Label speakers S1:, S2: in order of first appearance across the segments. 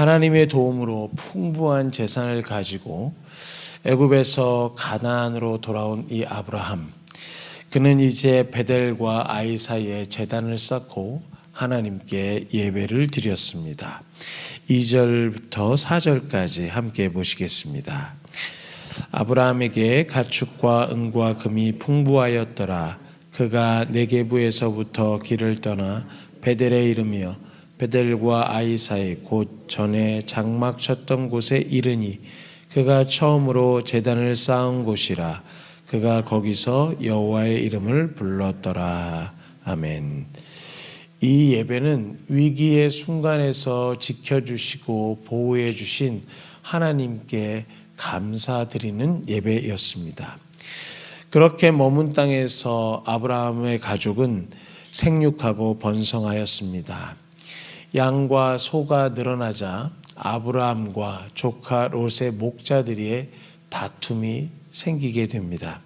S1: 하나님의 도움으로 풍부한 재산을 가지고 애굽에서 가나안으로 돌아온 이 아브라함 그는 이제 베델과 아이 사이에 재단을 쌓고 하나님께 예배를 드렸습니다. 2절부터 4절까지 함께 보시겠습니다. 아브라함에게 가축과 은과 금이 풍부하였더라. 그가 네게부에서부터 길을 떠나 베델에 이르며 베델과 아이 사이 곧 전에 장막 쳤던 곳에 이르니 그가 처음으로 제단을 쌓은 곳이라 그가 거기서 여호와의 이름을 불렀더라 아멘. 이 예배는 위기의 순간에서 지켜주시고 보호해 주신 하나님께 감사드리는 예배였습니다. 그렇게 머문 땅에서 아브라함의 가족은 생육하고 번성하였습니다. 양과 소가 늘어나자 아브라함과 조카 롯의 목자들의 다툼이 생기게 됩니다.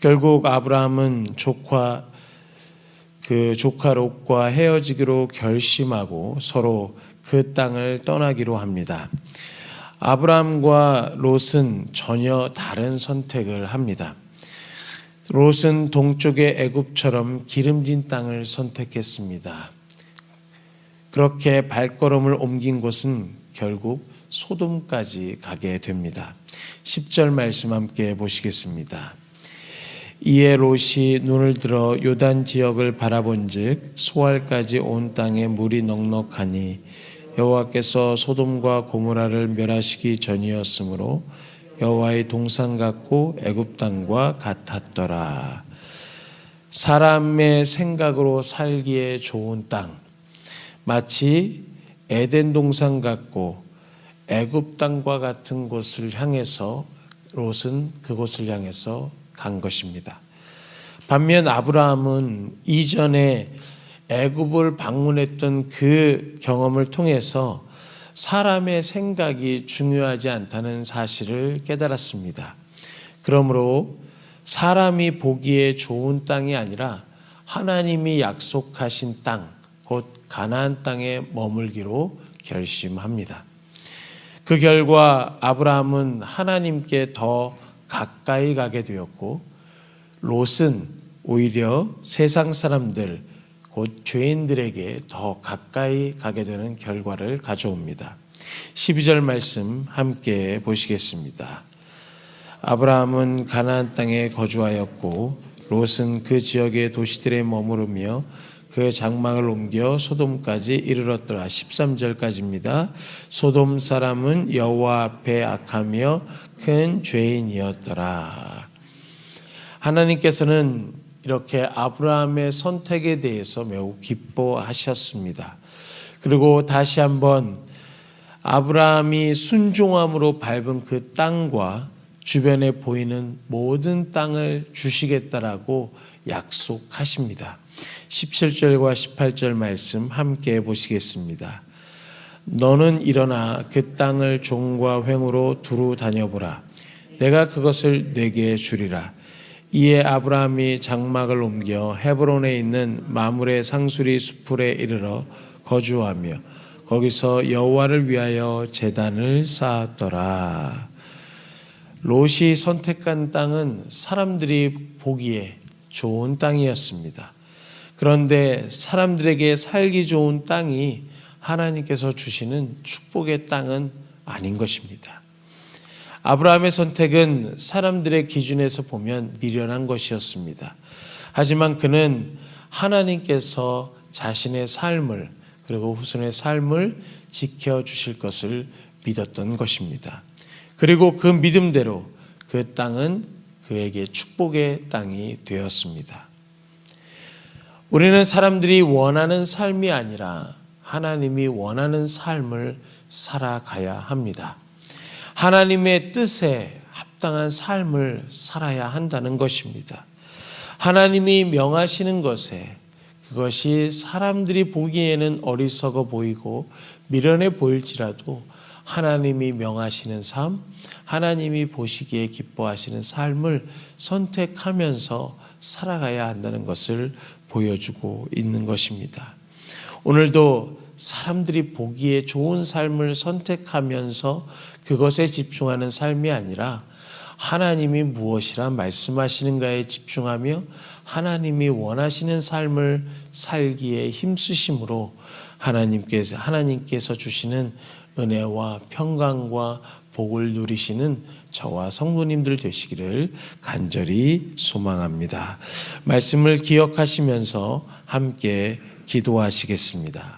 S1: 결국 아브라함은 조카 그 조카 롯과 헤어지기로 결심하고 서로 그 땅을 떠나기로 합니다. 아브라함과 롯은 전혀 다른 선택을 합니다. 롯은 동쪽의 애굽처럼 기름진 땅을 선택했습니다. 그렇게 발걸음을 옮긴 곳은 결국 소돔까지 가게 됩니다. 10절 말씀 함께 보시겠습니다. 이에 롯이 눈을 들어 요단 지역을 바라본즉 소알까지 온 땅에 물이 넉넉하니 여호와께서 소돔과 고모라를 멸하시기 전이었으므로 여호와의 동산 같고 애굽 땅과 같았더라. 사람의 생각으로 살기에 좋은 땅, 마치 에덴 동산 같고 애굽 땅과 같은 곳을 향해서 롯은 그곳을 향해서 간 것입니다. 반면 아브라함은 이전에 애굽을 방문했던 그 경험을 통해서 사람의 생각이 중요하지 않다는 사실을 깨달았습니다. 그러므로 사람이 보기에 좋은 땅이 아니라 하나님이 약속하신 땅, 곧 가나안 땅에 머물기로 결심합니다. 그 결과 아브라함은 하나님께 더 가까이 가게 되었고 롯은 오히려 세상 사람들 곧 죄인들에게 더 가까이 가게 되는 결과를 가져옵니다. 12절 말씀 함께 보시겠습니다. 아브라함은 가나안 땅에 거주하였고 롯은 그 지역의 도시들에 머무르며 그 장막을 옮겨 소돔까지 이르렀더라. 13절까지입니다. 소돔 사람은 여호와 앞에 악하며 큰 죄인이었더라. 하나님께서는 이렇게 아브라함의 선택에 대해서 매우 기뻐하셨습니다. 그리고 다시 한번 아브라함이 순종함으로 밟은 그 땅과 주변에 보이는 모든 땅을 주시겠다라고 약속하십니다. 17절과 18절 말씀 함께 보시겠습니다. 너는 일어나 그 땅을 종과 횡으로 두루 다녀보라. 내가 그것을 내게 주리라. 이에 아브라함이 장막을 옮겨 헤브론에 있는 마물의 상수리 수풀에 이르러 거주하며 거기서 여호와를 위하여 제단을 쌓았더라. 롯이 선택한 땅은 사람들이 보기에 좋은 땅이었습니다. 그런데 사람들에게 살기 좋은 땅이 하나님께서 주시는 축복의 땅은 아닌 것입니다. 아브라함의 선택은 사람들의 기준에서 보면 미련한 것이었습니다. 하지만 그는 하나님께서 자신의 삶을 그리고 후손의 삶을 지켜 주실 것을 믿었던 것입니다. 그리고 그 믿음대로 그 땅은 그에게 축복의 땅이 되었습니다. 우리는 사람들이 원하는 삶이 아니라 하나님이 원하는 삶을 살아가야 합니다. 하나님의 뜻에 합당한 삶을 살아야 한다는 것입니다. 하나님이 명하시는 것에 그것이 사람들이 보기에는 어리석어 보이고 미련해 보일지라도 하나님이 명하시는 삶, 하나님이 보시기에 기뻐하시는 삶을 선택하면서 살아가야 한다는 것을 보여주고 있는 것입니다. 오늘도 사람들이 보기에 좋은 삶을 선택하면서 그것에 집중하는 삶이 아니라 하나님이 무엇이라 말씀하시는가에 집중하며 하나님이 원하시는 삶을 살기에 힘쓰심으로 하나님께서 하나님께서 주시는 은혜와 평강과 복을 누리시는 저와 성도님들 되시기를 간절히 소망합니다. 말씀을 기억하시면서 함께 기도하시겠습니다.